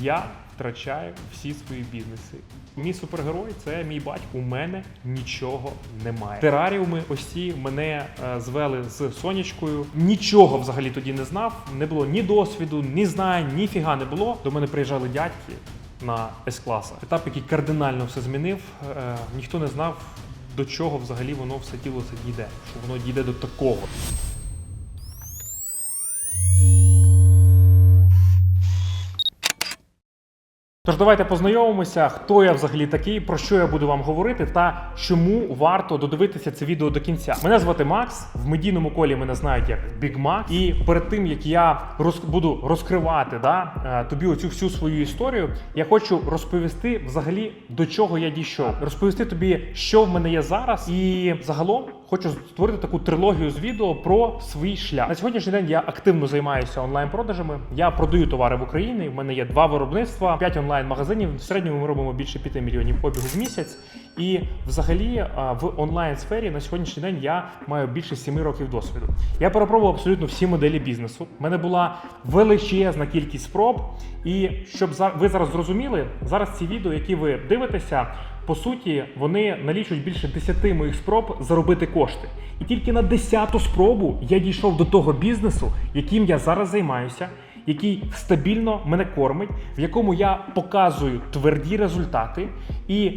я втрачаю всі свої бізнеси. Мій супергерой це мій батько. У мене нічого немає. Тераріуми ось ці мене е, звели з сонячкою. Нічого взагалі тоді не знав. Не було ні досвіду, ні знань, ні фіга не було. До мене приїжджали дядьки на С-класах. Етап, який кардинально все змінив. Е, ніхто не знав, до чого взагалі воно все тіло це дійде, що воно дійде до такого. Тож давайте познайомимося, хто я взагалі такий, про що я буду вам говорити, та чому варто додивитися це відео до кінця. Мене звати Макс. В медійному колі мене знають як Big Max. І перед тим як я роз, буду розкривати да, е, тобі оцю всю свою історію, я хочу розповісти взагалі до чого я дійшов. Розповісти тобі, що в мене є зараз, і загалом хочу створити таку трилогію з відео про свій шлях. На сьогоднішній день я активно займаюся онлайн-продажами. Я продаю товари в Україні. В мене є два виробництва, п'ять онлайн-магазинів. В середньому ми робимо більше 5 мільйонів обігу в місяць. І взагалі в онлайн-сфері на сьогоднішній день я маю більше 7 років досвіду. Я перепробував абсолютно всі моделі бізнесу. У мене була величезна кількість спроб. І щоб ви зараз зрозуміли, зараз ці відео, які ви дивитеся, по суті, вони налічують більше 10 моїх спроб заробити кошти. І тільки на 10-ту спробу я дійшов до того бізнесу, яким я зараз займаюся, який стабільно мене кормить, в якому я показую тверді результати. І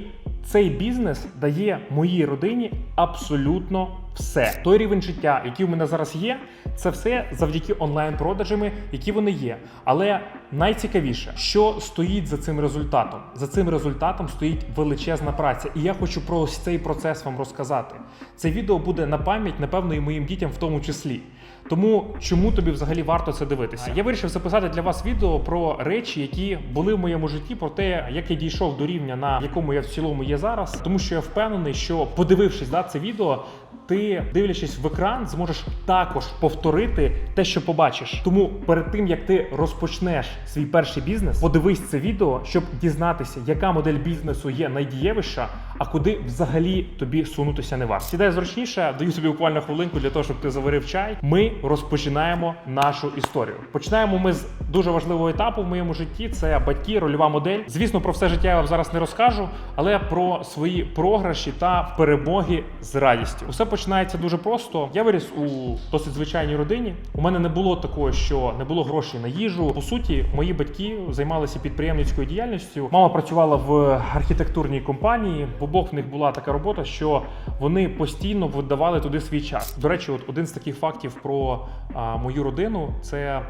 цей бізнес дає моїй родині абсолютно все. Той рівень життя, який у мене зараз є, це все завдяки онлайн-продажами, які вони є. Але найцікавіше, що стоїть за цим результатом. За цим результатом стоїть величезна праця. І я хочу про ось цей процес вам розказати. Це відео буде на пам'ять, напевно, і моїм дітям в тому числі. Тому чому тобі взагалі варто це дивитися? Я вирішив записати для вас відео про речі, які були в моєму житті, про те, як я дійшов до рівня, на якому я в цілому є зараз. Тому що я впевнений, що подивившись да, це відео, ти, дивлячись в екран, зможеш також повторити те, що побачиш. Тому перед тим як ти розпочнеш свій перший бізнес, подивись це відео, щоб дізнатися, яка модель бізнесу є найдієвіша, а куди взагалі тобі сунутися не варто. Сідай зручніше, даю собі буквально хвилинку для того, щоб ти заварив чай. Ми розпочинаємо нашу історію. Починаємо ми з дуже важливого етапу в моєму житті. Це батьки, рольова модель. Звісно, про все життя я вам зараз не розкажу, але про свої програші та перемоги з радістю. Усе починається дуже просто. Я виріс у досить звичайній родині. У мене не було такого, що не було грошей на їжу. По суті, мої батьки займалися підприємницькою діяльністю. Мама працювала в архітектурній компанії. В обох в них була така робота, що вони постійно видавали туди свій час. До речі, от один з таких фактів про а, мою родину це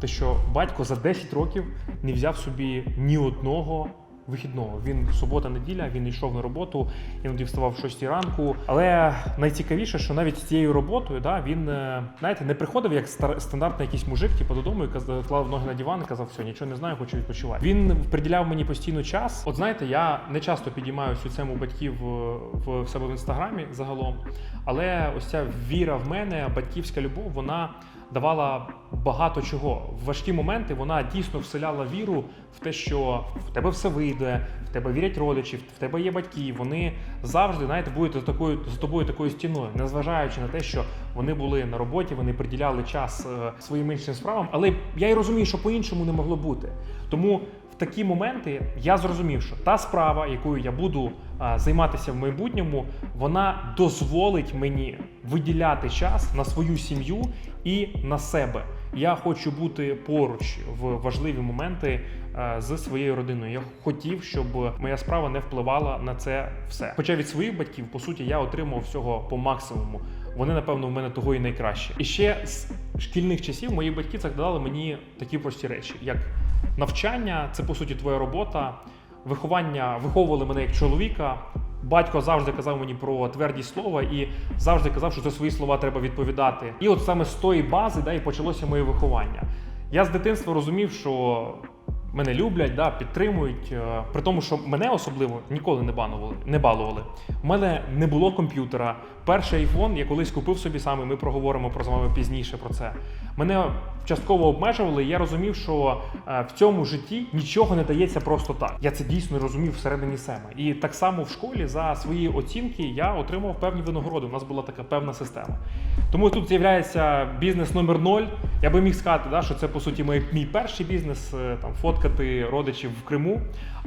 те, що батько за 10 років не взяв собі ні одного. Вихідного він субота-неділя, він йшов на роботу, іноді вставав в 6 ранку. Але найцікавіше, що навіть з цією роботою да, він е, знаєте, не приходив як стандартний якийсь мужик, типу додому і казав, клав ноги на диван і казав, все, нічого не знаю, хочу відпочивати. Він приділяв мені постійно час. От знаєте, я не часто підіймаю цю тему батьків в, в себе в інстаграмі загалом, але ось ця віра в мене, батьківська любов, вона давала багато чого. В важкі моменти вона дійсно вселяла віру в те, що в тебе все вийде, в тебе вірять родичі, в тебе є батьки. Вони завжди знаєте, будуть за такою за тобою такою стіною, незважаючи на те, що вони були на роботі, вони приділяли час е, своїм іншим справам. Але я й розумію, що по-іншому не могло бути. Тому такі моменти я зрозумів, що та справа, якою я буду займатися в майбутньому, вона дозволить мені виділяти час на свою сім'ю і на себе. Я хочу бути поруч в важливі моменти е, з своєю родиною. Я хотів, щоб моя справа не впливала на це все. Хоча від своїх батьків, по суті, я отримав всього по максимуму. Вони, напевно, в мене того і найкраще. І ще з шкільних часів мої батьки закладали мені такі прості речі, як навчання, це по суті твоя робота, виховання, виховували мене як чоловіка. Батько завжди казав мені про твердість слова і завжди казав, що за свої слова треба відповідати. І от саме з тої бази да, і почалося моє виховання. Я з дитинства розумів, що мене люблять, да, підтримують. е, При тому, що мене особливо ніколи не банували, не балували. У мене не було комп'ютера. Перший айфон я колись купив собі саме. Ми проговоримо про з вами пізніше про це. Мене частково обмежували. і Я розумів, що е, в цьому житті нічого не дається просто так. Я це дійсно розумів всередині себе. І так само в школі за свої оцінки я отримав певні винагороди. У нас була така певна система. Тому тут з'являється бізнес номер 0. Я би міг сказати, да, що це по суті мій, мій перший бізнес, е, там фоткати родичів в Криму,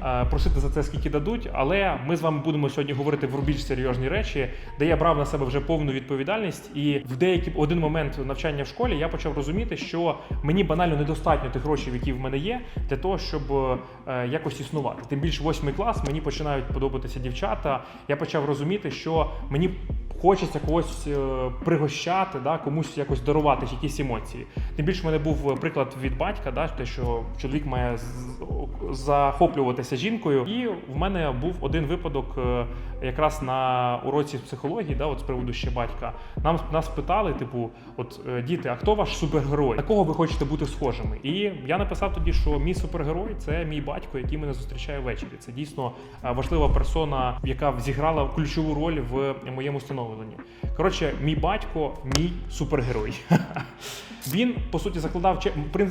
е, просити за це скільки дадуть. Але ми з вами будемо сьогодні говорити про більш серйозні речі, де я брав на себе вже повну відповідальність. І в деякий один момент навчання в школі я почав розуміти, що мені банально недостатньо тих грошей, які в мене є, для того, щоб е, якось існувати. Тим більше восьмий клас мені починають подобатися дівчата. Я почав розуміти, що мені хочеться когось пригощати, да, комусь якось дарувати якісь емоції. Тим більше в мене був приклад від батька, да, те, що чоловік має захоплюватися жінкою. І в мене був один випадок е, якраз на уроці психології, да, от з приводу ще батька. Нам нас питали, типу, от е, діти, а хто ваш супергерой? На кого ви хочете бути схожими? І я написав тоді, що мій супергерой це мій батько, який мене зустрічає ввечері. Це дійсно е, важлива персона, яка зіграла ключову роль в моєму становленні. Коротше, мій батько, мій супергерой. Він по суті закладав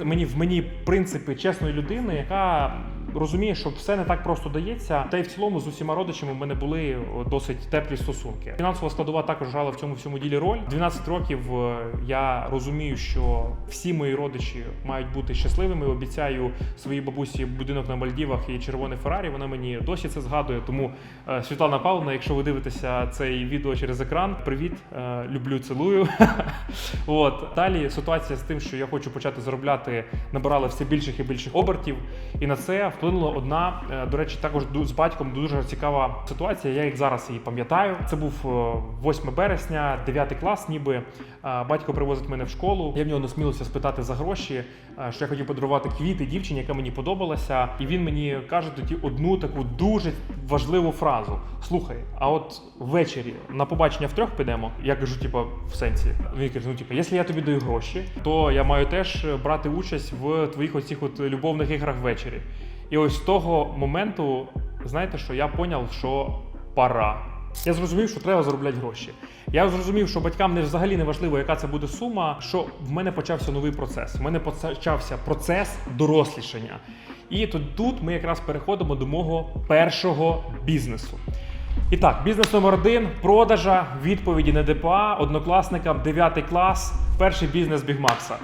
мені в мені принципи чесної людини, яка розуміє, що все не так просто дається. Та й в цілому з усіма родичами в мене були досить теплі стосунки. Фінансова складова також грала в цьому всьому ділі роль. 12 років е, я розумію, що всі мої родичі мають бути щасливими. Обіцяю своїй бабусі будинок на Мальдівах і червоне Феррарі. Вона мені досі це згадує. Тому е, Світлана Павловна, якщо ви дивитеся цей відео через екран, привіт, е, люблю, цілую. От далі ситуація з тим, що я хочу почати заробляти, набирала все більших і більших обертів. І на це вплинула одна, е, до речі, також з батьком дуже цікава ситуація. Я як зараз її пам'ятаю. Це був е, 8 березня, 9 клас, ніби Е, батько привозить мене в школу. Я в нього насмілився спитати за гроші, е, що я хотів подарувати квіти дівчині, яка мені подобалася. І він мені каже тоді одну таку дуже важливу фразу: Слухай, а от ввечері на побачення втрьох підемо. Я кажу, типу, в сенсі. Він каже: ну, типу, якщо я тобі даю гроші, то я маю теж брати участь в твоїх оцих от любовних іграх ввечері. І ось з того моменту, знаєте, що я поняв, що пора. Я зрозумів, що треба заробляти гроші. Я зрозумів, що батькам не взагалі не важливо, яка це буде сума. Що в мене почався новий процес. В мене почався процес дорослішання. І тут, тут ми якраз переходимо до мого першого бізнесу. І так, бізнес номер один продажа відповіді на ДПА однокласникам 9 клас, перший бізнес Бігмакса.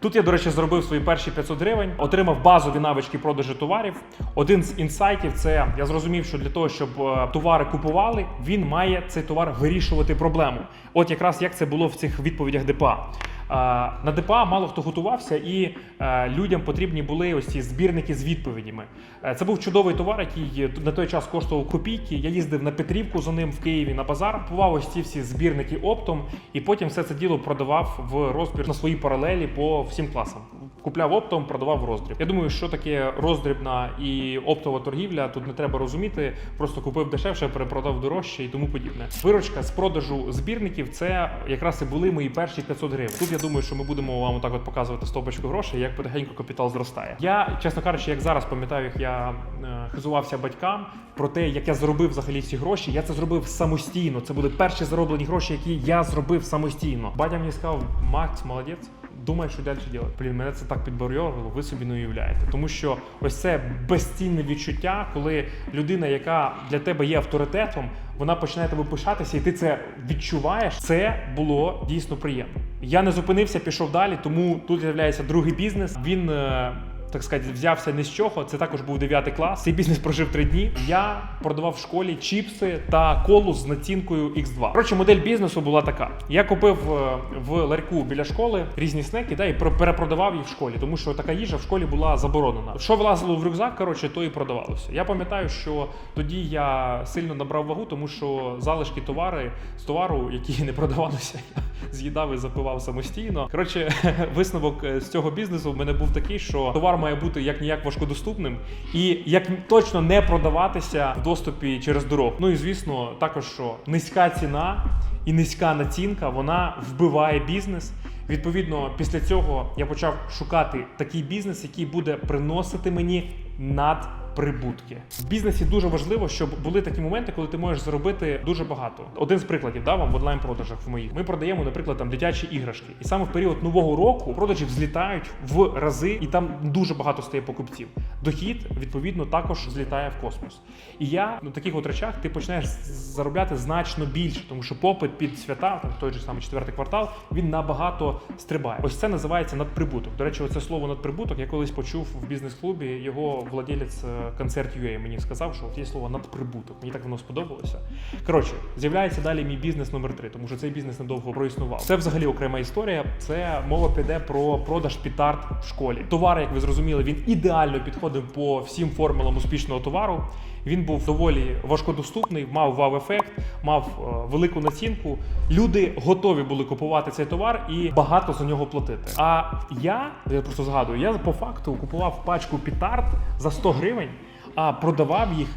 Тут я, до речі, зробив свої перші 500 гривень, отримав базові навички продажу товарів. Один з інсайтів це я зрозумів, що для того, щоб е, товари купували, він має цей товар вирішувати проблему. От якраз як це було в цих відповідях ДПА. На ДПА мало хто готувався, і е, людям потрібні були ось ці збірники з відповідями. Е, Це був чудовий товар, який на той час коштував копійки. Я їздив на Петрівку за ним в Києві на базар, купував ось ці всі збірники оптом, і потім все це діло продавав в розбір на свої паралелі по всім класам. Купляв оптом, продавав в роздріб. Я думаю, що таке роздрібна і оптова торгівля. Тут не треба розуміти. Просто купив дешевше, перепродав дорожче і тому подібне. Виручка з продажу збірників це якраз і були мої перші 500 гривень. Тут я думаю, що ми будемо вам так от показувати стопочку грошей, як потихеньку капітал зростає. Я, чесно кажучи, як зараз пам'ятаю, як я е, хизувався батькам про те, як я заробив взагалі ці гроші. Я це зробив самостійно. Це були перші зароблені гроші, які я зробив самостійно. Батя мені сказав, Макс, молодець. Думай, що далі робити. Блін, мене це так підборьовувало, ви собі не уявляєте. Тому що ось це безцінне відчуття, коли людина, яка для тебе є авторитетом, вона починає тебе пишатися, і ти це відчуваєш. Це було дійсно приємно. Я не зупинився, пішов далі, тому тут з'являється другий бізнес. Він. Так сказати, взявся не з чого. Це також був 9 клас. Цей бізнес прожив 3 дні. Я продавав в школі чіпси та колу з націнкою X2. Коротше, модель бізнесу була така: я купив е, в ларьку біля школи різні снеки, да, і про- перепродавав їх в школі, тому що така їжа в школі була заборонена. Що влазило в рюкзак, коротше, то і продавалося. Я пам'ятаю, що тоді я сильно набрав вагу, тому що залишки товари з товару, які не продавалися, я з'їдав і запивав самостійно. Коротше, висновок е, з цього бізнесу в мене був такий, що товар має бути як ніяк важкодоступним і як точно не продаватися в доступі через дорогу. Ну і звісно, також що низька ціна і низька націнка вона вбиває бізнес. Відповідно, після цього я почав шукати такий бізнес, який буде приносити мені над прибутки. В бізнесі дуже важливо, щоб були такі моменти, коли ти можеш заробити дуже багато. Один з прикладів да, вам в онлайн-продажах в моїх. Ми продаємо, наприклад, там дитячі іграшки. І саме в період нового року продажі взлітають в рази, і там дуже багато стає покупців. Дохід, відповідно, також злітає в космос. І я на таких от речах ти починаєш заробляти значно більше, тому що попит під свята, там той же самий четвертий квартал, він набагато стрибає. Ось це називається надприбуток. До речі, оце слово надприбуток я колись почув в бізнес-клубі. Його владелець е, концерт UA мені сказав, що от є слово надприбуток. Мені так воно сподобалося. Коротше, з'являється далі мій бізнес номер 3 тому що цей бізнес недовго проіснував. Це взагалі окрема історія. Це мова піде про продаж пітард в школі. Товар, як ви зрозуміли, він ідеально підходив по всім формулам успішного товару. Він був доволі важкодоступний, мав вау-ефект, мав е, велику націнку. Люди готові були купувати цей товар і багато за нього платити. А я, я просто згадую, я по факту купував пачку пітард за 100 гривень, а продавав їх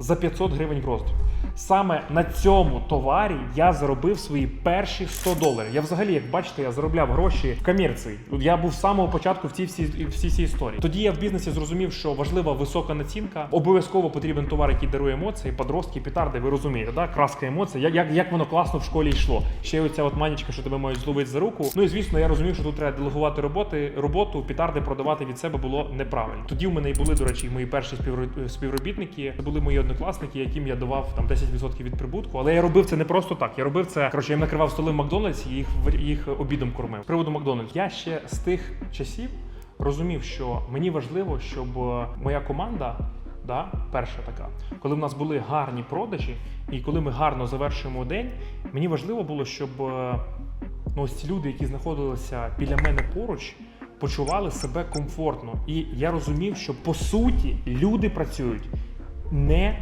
за 500 гривень в роздріб. Саме на цьому товарі я заробив свої перші 100 доларів. Я взагалі, як бачите, я заробляв гроші в комерції. Я був з самого початку в цій всій всій цій історії. Тоді я в бізнесі зрозумів, що важлива висока націнка. Обов'язково потрібен товар, який дарує емоції, подростки, пітарди. Ви розумієте, да? краска емоцій. Як, як, як воно класно в школі йшло. Ще оця от манічка, що тебе мають зловити за руку. Ну і звісно, я розумів, що тут треба делегувати роботи. Роботу пітарди продавати від себе було неправильно. Тоді в мене і були, до речі, мої перші співро- співробітники. Це були мої однокласники, яким я давав там 10% від прибутку. Але я робив це не просто так. Я робив це. Коротше, я накривав столи в Макдональдсі, і їх їх обідом кормив. Приводу Макдональдс. Я ще з тих часів розумів, що мені важливо, щоб е, моя команда. Да, перша така, коли в нас були гарні продажі, і коли ми гарно завершуємо день, мені важливо було, щоб е, ну, ось ці люди, які знаходилися біля мене поруч, почували себе комфортно. І я розумів, що по суті люди працюють не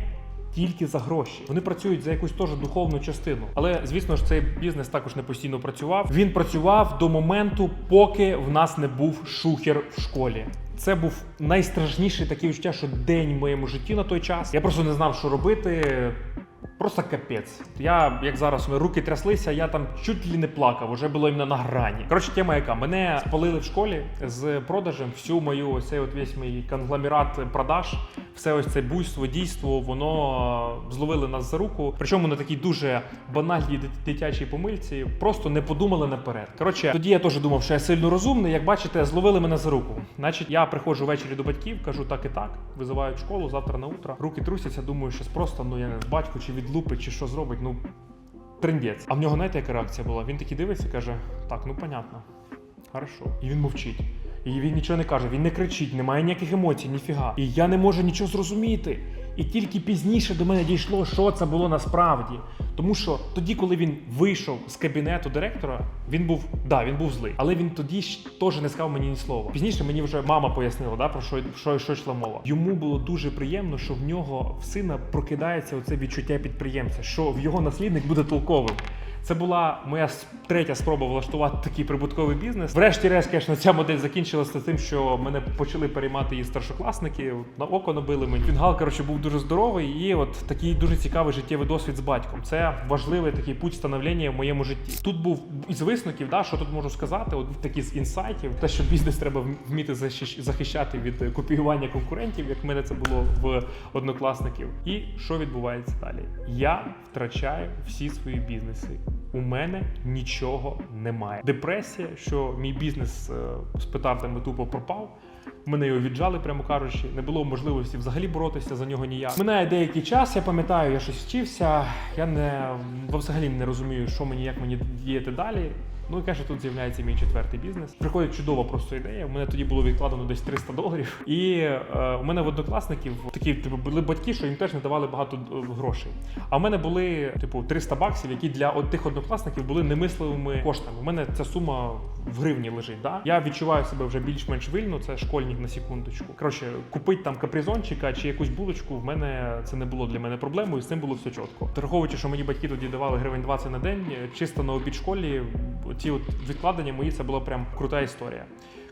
тільки за гроші. Вони працюють за якусь теж духовну частину. Але звісно ж, цей бізнес також не постійно працював. Він працював до моменту, поки в нас не був шухер в школі. Це був найстрашніший такий відчуття, що день в моєму житті на той час. Я просто не знав, що робити. Просто капець. Я, як зараз, мене руки тряслися, я там чуть ли не плакав, вже було іменно на грані. Коротше, тема яка? Мене спалили в школі з продажем, всю мою ось цей от весь мій конгломерат продаж, все ось це буйство, дійство, воно е, зловили нас за руку. Причому на такій дуже банальній дитячій помильці, просто не подумали наперед. Коротше, тоді я теж думав, що я сильно розумний. Як бачите, зловили мене за руку. Значить, я приходжу ввечері до батьків, кажу так і так, визивають школу завтра на утро. Руки трусяться, думаю, щось просто, ну я не батько чи відлупить, чи що зробить. Ну трендець. А в нього знаєте, яка реакція була? Він такий дивиться, каже: так, ну понятно. Хорошо. І він мовчить. І він нічого не каже, він не кричить, немає ніяких емоцій, ніфіга. І я не можу нічого зрозуміти. І тільки пізніше до мене дійшло, що це було насправді. Тому що тоді, коли він вийшов з кабінету директора, він був да, він був злий, але він тоді ж теж не сказав мені ні слова. Пізніше мені вже мама пояснила, да, про що, що, що йшла мова. Йому було дуже приємно, що в нього в сина прокидається оце відчуття підприємця, що в його наслідник буде толковим. Це була моя третя спроба влаштувати такий прибутковий бізнес. Врешті-решт, звісно, ця модель закінчилася тим, що мене почали переймати її старшокласники. На око набили мені. Фінгал, коротше, був дуже здоровий, і от такий дуже цікавий життєвий досвід з батьком. Це важливий такий путь становлення в моєму житті. Тут був із висновків, да, що тут можу сказати, от такі з інсайтів, те, що бізнес треба вміти захищати від е, копіювання конкурентів, як в мене це було в однокласників. І що відбувається далі? Я втрачаю всі свої бізнеси. У мене нічого немає. Депресія, що мій бізнес е, з петардами тупо пропав. Мене його віджали, прямо кажучи, не було можливості взагалі боротися за нього ніяк. Минає деякий час, я пам'ятаю, я щось вчився. Я не взагалі не розумію, що мені, як мені діяти далі. Ну і каже, тут з'являється мій четвертий бізнес. Приходить чудова просто ідея. У мене тоді було відкладено десь 300 доларів. І е, у мене в однокласників такі типу, були батьки, що їм теж не давали багато е, грошей. А в мене були типу 300 баксів, які для тих однокласників були немисливими коштами. У мене ця сума в гривні лежить. Да? Я відчуваю себе вже більш-менш вільно. Це школьник на секундочку. Коротше, купити там капризончика чи якусь булочку. В мене це не було для мене проблемою, і з цим було все чітко. Враховуючи, що мені батьки тоді давали гривень 20 на день, чисто на обід школі, ці от відкладення мої це була прям крута історія.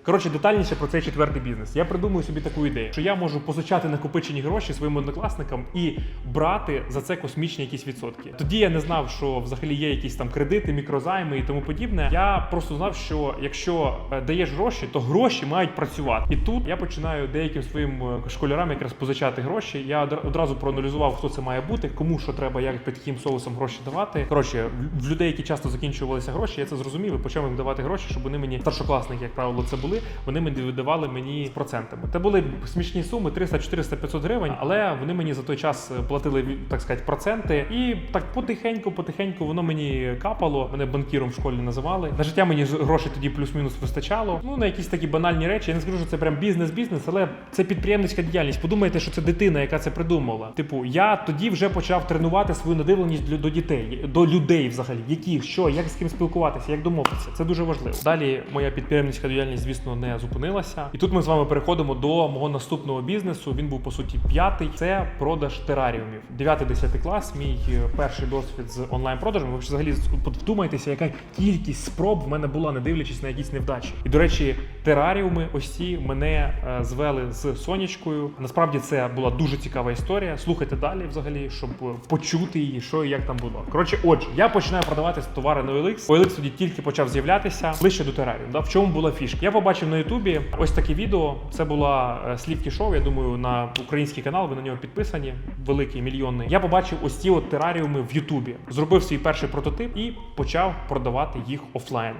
Коротше, детальніше про цей четвертий бізнес. Я придумую собі таку ідею, що я можу позичати накопичені гроші своїм однокласникам і брати за це космічні якісь відсотки. Тоді я не знав, що взагалі є якісь там кредити, мікрозайми і тому подібне. Я просто знав, що якщо е, даєш гроші, то гроші мають працювати. І тут я починаю деяким своїм е, школярам якраз позичати гроші. Я одразу проаналізував, хто це має бути, кому що треба, як під яким соусом гроші давати. Коротше, в- в людей, які часто закінчувалися гроші, я це зрозумів і почав їм давати гроші, щоб вони мені старшокласники, як правило, це були. Вони мені видавали мені з процентами. Це були смішні суми 300, 400, 500 гривень, але вони мені за той час платили так сказати проценти. І так потихеньку, потихеньку воно мені капало. Мене банкіром в школі називали. На життя мені грошей тоді плюс-мінус вистачало. Ну на якісь такі банальні речі. Я не скажу, що це прям бізнес-бізнес, але це підприємницька діяльність. Подумайте, що це дитина, яка це придумала. Типу, я тоді вже почав тренувати свою надивленість до дітей, до людей взагалі, які, що, як з ким спілкуватися, як домовитися. Це дуже важливо. Далі моя підприємницька діяльність, звісно, не зупинилася. І тут ми з вами переходимо до мого наступного бізнесу. Він був по суті п'ятий. Це продаж тераріумів. 9-10 клас. Мій е, перший досвід з онлайн продажем. Ви взагалі вдумайтеся, яка кількість спроб в мене була, не дивлячись на якісь невдачі. І до речі, тераріуми ось ці мене е, звели з сонячкою. Насправді це була дуже цікава історія. Слухайте далі, взагалі, щоб почути її, що і як там було. Коротше, отже, я починаю продавати товари на OLX. OLX тоді тільки почав з'являтися ближче до тераріум. Да? В чому була фішка? Я побачив на Ютубі ось таке відео. Це була е, слівки шоу. Я думаю, на український канал. Ви на нього підписані, великий мільйонний. Я побачив ось ці от тераріуми в Ютубі. Зробив свій перший прототип і почав продавати їх офлайн.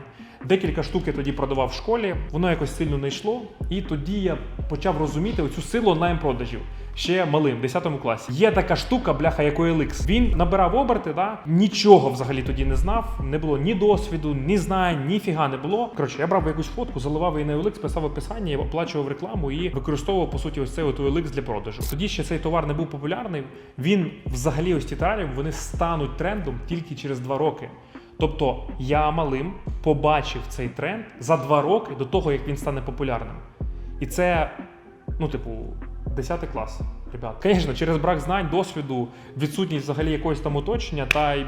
Декілька штук я тоді продавав в школі, воно якось сильно не йшло. І тоді я почав розуміти оцю силу онлайн-продажів. Ще малим, в 10 класі. Є така штука, бляха, як OLX. Він набирав оберти, да? нічого взагалі тоді не знав. Не було ні досвіду, ні знань, ні фіга не було. Коротше, я брав якусь фотку, заливав її на OLX, писав описання, оплачував рекламу і використовував по суті ось цей от OLX для продажу. Тоді ще цей товар не був популярний. Він взагалі ось ті товари, вони стануть трендом тільки через два роки. Тобто я малим побачив цей тренд за два роки до того, як він стане популярним. І це, ну, типу, 10 клас, ребят. Звісно, через брак знань, досвіду, відсутність взагалі якогось там оточення та й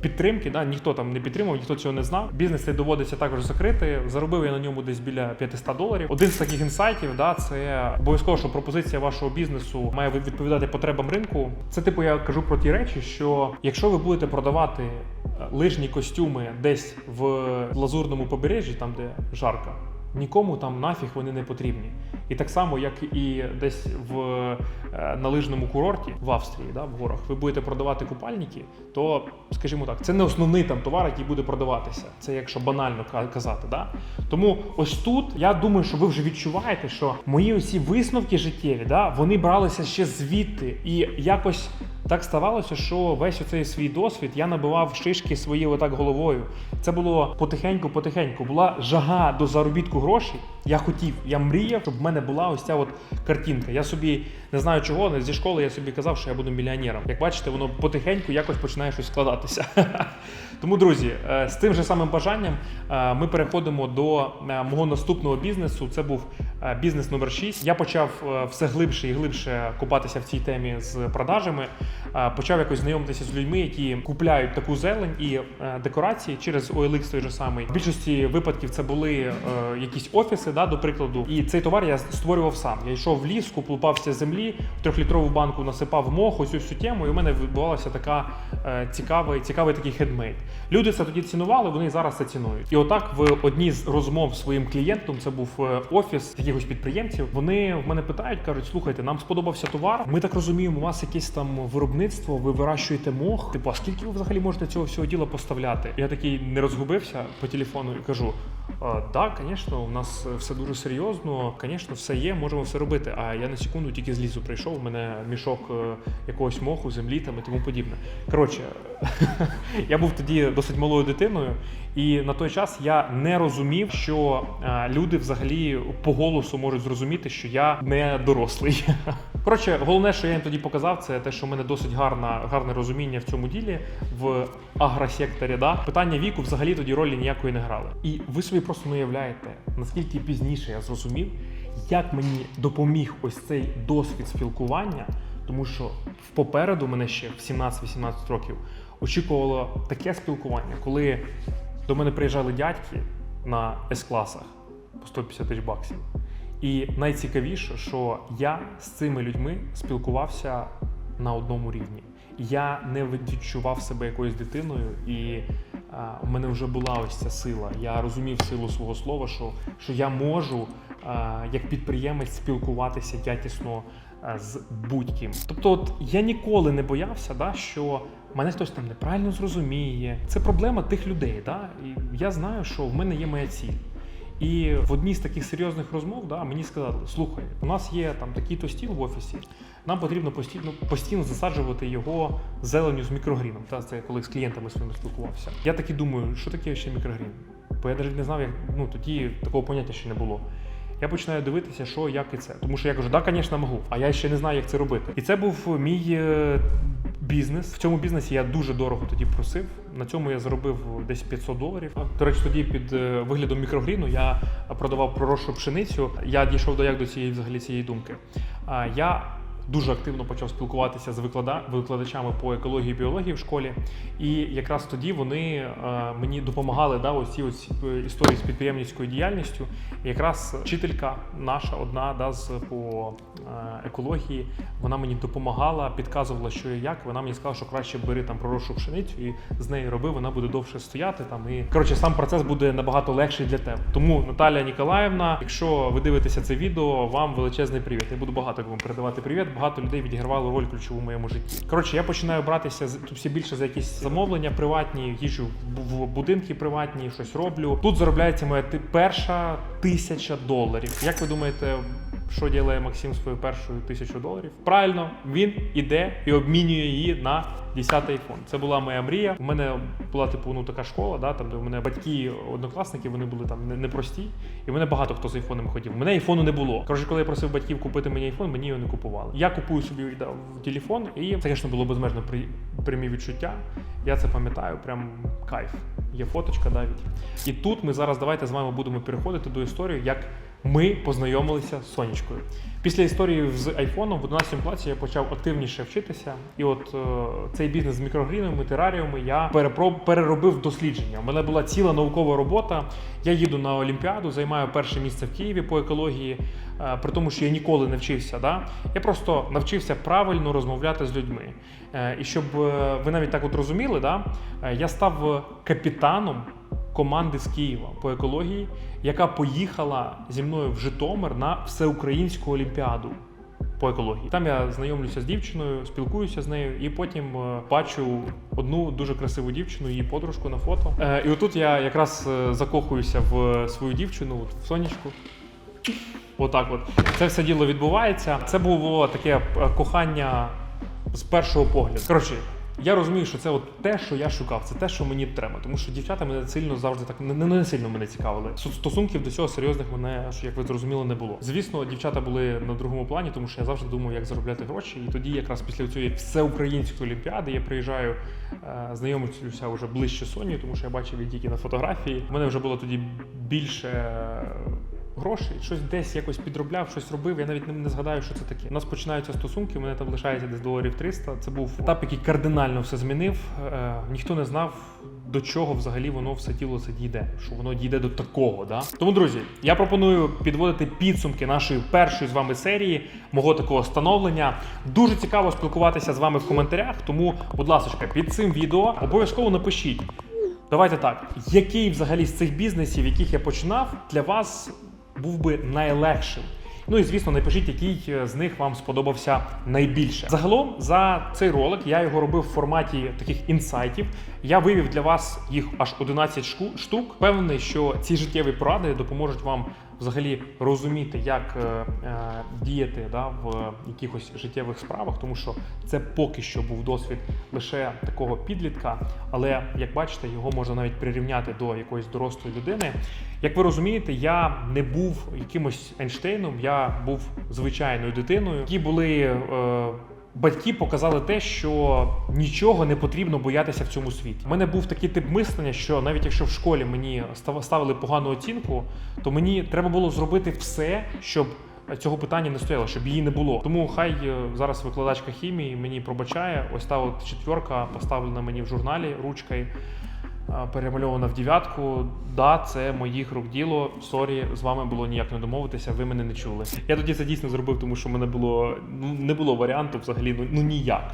підтримки, да, ніхто там не підтримав, ніхто цього не знав. Бізнес цей доводиться також закрити. Заробив я на ньому десь біля 500 доларів. Один з таких інсайтів, да, це обов'язково, що пропозиція вашого бізнесу має відповідати потребам ринку. Це типу я кажу про ті речі, що якщо ви будете продавати е, лижні костюми десь в лазурному побережжі, там де жарко. Нікому там нафіг вони не потрібні. І так само, як і десь в е, на курорті в Австрії, да, в горах, ви будете продавати купальники, то, скажімо так, це не основний там товар, який буде продаватися. Це якщо банально казати. Да? Тому ось тут я думаю, що ви вже відчуваєте, що мої усі висновки життєві, да, вони бралися ще звідти. І якось так ставалося, що весь оцей свій досвід я набивав шишки свої отак головою. Це було потихеньку-потихеньку. Була жага до заробітку грошей. Я хотів, я мріяв, щоб в мене була ось ця от картинка. Я собі не знаю чого, але зі школи я собі казав, що я буду мільйонером. Як бачите, воно потихеньку якось починає щось складатися. Тому, друзі, е, з тим же самим бажанням е, ми переходимо до е, мого наступного бізнесу. Це був бізнес номер 6. Я почав все глибше і глибше купатися в цій темі з продажами. Почав якось знайомитися з людьми, які купляють таку зелень і е, декорації через OLX той же самий. В більшості випадків це були е, якісь офіси, да, до прикладу. І цей товар я створював сам. Я йшов в ліс, куплупався землі, в трьохлітрову банку насипав мох, ось всю тему, і в мене відбувалася така е, цікавий, цікавий такий хендмейд. Люди це тоді цінували, вони зараз це цінують. І отак в одній з розмов з своїм клієнтом, це був офіс якихось підприємців. Вони в мене питають, кажуть: слухайте, нам сподобався товар. Ми так розуміємо, у вас якесь там виробництво, ви вирощуєте мох. Типу, а скільки ви взагалі можете цього всього діла поставляти? Я такий не розгубився по телефону і кажу: «А, так, звісно, у нас все дуже серйозно, звісно, все є, можемо все робити. А я на секунду тільки з лісу прийшов. У мене мішок е, якогось моху, землі там і тому подібне. Коротше, я був тоді досить малою дитиною, і на той час я не розумів, що е, люди взагалі по голосу можуть зрозуміти, що я не дорослий. Коротше, головне, що я їм тоді показав, це те, що в мене досить гарна, гарне розуміння в цьому ділі в агросекторі. Да? Питання віку взагалі тоді ролі ніякої не грали. І ви собі просто не уявляєте, наскільки пізніше я зрозумів, як мені допоміг ось цей досвід спілкування, тому що попереду мене ще в 17-18 років очікувало таке спілкування, коли до мене приїжджали дядьки на С-класах. по 150 тисяч баксів. І найцікавіше, що я з цими людьми спілкувався на одному рівні. Я не відчував себе якоюсь дитиною, і а, у мене вже була ось ця сила. Я розумів силу свого слова, що, що я можу а, як підприємець спілкуватися якісно а, з будь-ким. Тобто, от я ніколи не боявся, да, що мене хтось там неправильно зрозуміє. Це проблема тих людей. Да? І я знаю, що в мене є моя ціль. І в одній з таких серйозних розмов да, мені сказали: слухай, у нас є там такий-то стіл в офісі, нам потрібно постійно, постійно засаджувати його зеленю з мікрогріном. Та це я коли з клієнтами своїми спілкувався. Я таки думаю, що таке ще мікрогрін? Бо я навіть не знав, як ну тоді такого поняття ще не було. Я починаю дивитися, що як і це. Тому що я кажу, да, звісно, можу, а я ще не знаю, як це робити. І це був мій е, бізнес. В цьому бізнесі я дуже дорого тоді просив. На цьому я заробив десь 500 доларів. До речі, тоді під е, виглядом мікрогріну я продавав проросшу пшеницю. Я дійшов до як до цієї взагалі цієї думки. Я дуже активно почав спілкуватися з виклада... викладачами по екології і біології в школі. І якраз тоді вони е, мені допомагали да, ось ці ось е, історії з підприємницькою діяльністю. І якраз вчителька наша одна да, з по е, екології, вона мені допомагала, підказувала, що і як. Вона мені сказала, що краще бери там проросшу пшеницю і з неї роби, вона буде довше стояти там. І коротше, сам процес буде набагато легший для тебе. Тому Наталія Ніколаївна, якщо ви дивитеся це відео, вам величезний привіт. Я буду багато кому передавати привіт. Багато людей відігравали роль ключову в моєму житті. Коротше, я починаю братися все більше за якісь замовлення приватні, їжджу в- будинки приватні, щось роблю. Тут заробляється моя перша тисяча доларів. Як ви думаєте? Що ділає Максим своєю першою тисячу доларів? Правильно, він іде і обмінює її на 10 iPhone. Це була моя мрія. У мене була типу ну така школа, да, там де у мене батьки, однокласники, вони були там непрості, і мене багато хто з айфонами хотів. У мене айфону не було. Коротше, коли я просив батьків купити мені айфон, мені його не купували. Я купую собі да, телефон, і це, звісно, було безмежно при, прямі відчуття. Я це пам'ятаю, прям кайф. Є фоточка навіть. І тут ми зараз давайте з вами будемо переходити до історії, як ми познайомилися з Сонечкою. Після історії з айфоном в 11 класі я почав активніше вчитися. І от е, цей бізнес з мікрогрінами, тераріуми я переробив дослідження. У мене була ціла наукова робота. Я їду на Олімпіаду, займаю перше місце в Києві по екології, е, при тому, що я ніколи не вчився. Да? Я просто навчився правильно розмовляти з людьми. Е, І щоб е, ви навіть так от розуміли, да? е, я став капітаном команди з Києва по екології, яка поїхала зі мною в Житомир на всеукраїнську олімпіаду. По екології там я знайомлюся з дівчиною, спілкуюся з нею, і потім е, бачу одну дуже красиву дівчину, її подружку на фото. Е, і отут я якраз е, закохуюся в свою дівчину, от в сонечку. Отак, от це все діло відбувається. Це було таке кохання з першого погляду. Коротше, я розумію, що це от те, що я шукав, це те, що мені треба. Тому що дівчата мене сильно завжди так не, не сильно мене цікавили. Су- Стосунків до цього серйозних мене, як ви зрозуміли, не було. Звісно, дівчата були на другому плані, тому що я завжди думав, як заробляти гроші. І тоді, якраз після цієї всеукраїнської олімпіади, я приїжджаю, е, знайомлюся вже ближче з Сонею, тому що я бачив її тільки на фотографії. У мене вже було тоді більше. Грошей, щось десь якось підробляв, щось робив. Я навіть не згадаю, що це таке. У нас починаються стосунки. У мене там лишається десь доларів 300. Це був етап, який кардинально все змінив. Е, ніхто не знав. До чого взагалі воно все тіло це дійде, що воно дійде до такого, да тому, друзі, я пропоную підводити підсумки нашої першої з вами серії, мого такого становлення. Дуже цікаво спілкуватися з вами в коментарях. Тому, будь ласка, під цим відео обов'язково напишіть. Давайте так, який взагалі з цих бізнесів, яких я починав, для вас був би найлегшим? Ну і звісно, напишіть, який е, з них вам сподобався найбільше. Загалом за цей ролик я його робив в форматі таких інсайтів. Я вивів для вас їх аж 11 шку- штук. Певний, що ці життєві поради допоможуть вам взагалі розуміти, як е, е, діяти да, в якихось життєвих справах, тому що це поки що був досвід лише такого підлітка, але як бачите, його можна навіть прирівняти до якоїсь дорослої людини. Як ви розумієте, я не був якимось Ейнштейном, я був звичайною дитиною, які були. Е, Батьки показали те, що нічого не потрібно боятися в цьому світі. У мене був такий тип мислення, що навіть якщо в школі мені став- ставили погану оцінку, то мені треба було зробити все, щоб цього питання не стояло, щоб її не було. Тому хай е, зараз викладачка хімії мені пробачає. Ось та от четверка поставлена мені в журналі ручкою. Перемальована в дев'ятку. Да, це моїх рук діло. Сорі, з вами було ніяк не домовитися, ви мене не чули. Я тоді це дійсно зробив, тому що мене було ну не було варіанту взагалі, ну, ну ніяк.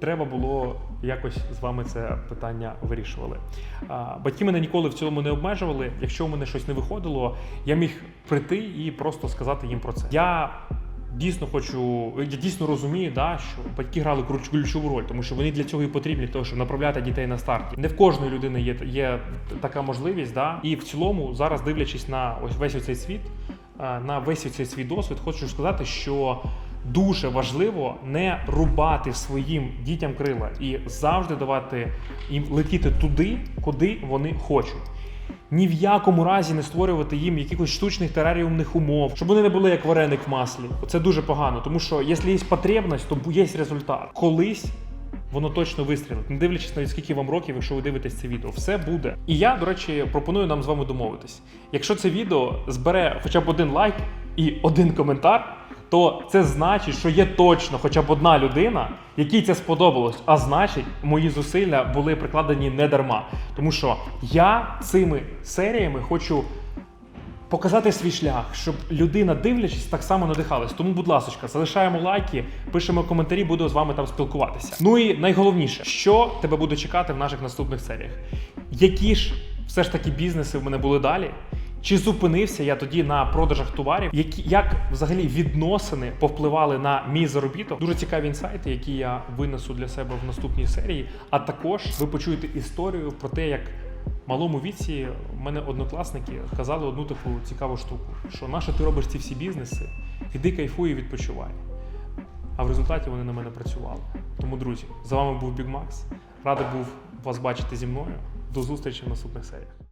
Треба було якось з вами це питання вирішували. Батьки мене ніколи в цьому не обмежували. Якщо у мене щось не виходило, я міг прийти і просто сказати їм про це. Я дійсно хочу, я дійсно розумію, да, що батьки грали ключ- ключову роль, тому що вони для цього і потрібні, того, щоб направляти дітей на старті. Не в кожної людини є, є така можливість, да, і в цілому, зараз дивлячись на ось весь цей світ, е, на весь цей свій досвід, хочу сказати, що дуже важливо не рубати своїм дітям крила і завжди давати їм летіти туди, куди вони хочуть. Ні в якому разі не створювати їм якихось штучних тераріумних умов, щоб вони не були як вареник в маслі. Це дуже погано, тому що якщо є потребність, то є результат. Колись воно точно вистрілить, не дивлячись навіть скільки вам років, якщо ви дивитесь це відео, все буде. І я, до речі, пропоную нам з вами домовитись. Якщо це відео збере хоча б один лайк і один коментар, то це значить, що є точно хоча б одна людина, якій це сподобалось. А значить, мої зусилля були прикладені не дарма. Тому що я цими серіями хочу показати свій шлях, щоб людина, дивлячись, так само надихалась. Тому, будь ласка, залишаємо лайки, пишемо коментарі, буду з вами там спілкуватися. Ну і найголовніше, що тебе буде чекати в наших наступних серіях? Які ж все ж таки бізнеси в мене були далі? Чи зупинився я тоді на продажах товарів? Які як взагалі відносини повпливали на мій заробіток? Дуже цікаві інсайти, які я винесу для себе в наступній серії. А також ви почуєте історію про те, як малому віці в мене однокласники казали одну таку цікаву штуку: що нащо ти робиш ці всі бізнеси? Іди кайфуй і відпочивай. А в результаті вони на мене працювали. Тому, друзі, за вами був Big Max. Радий був вас бачити зі мною. До зустрічі в наступних серіях.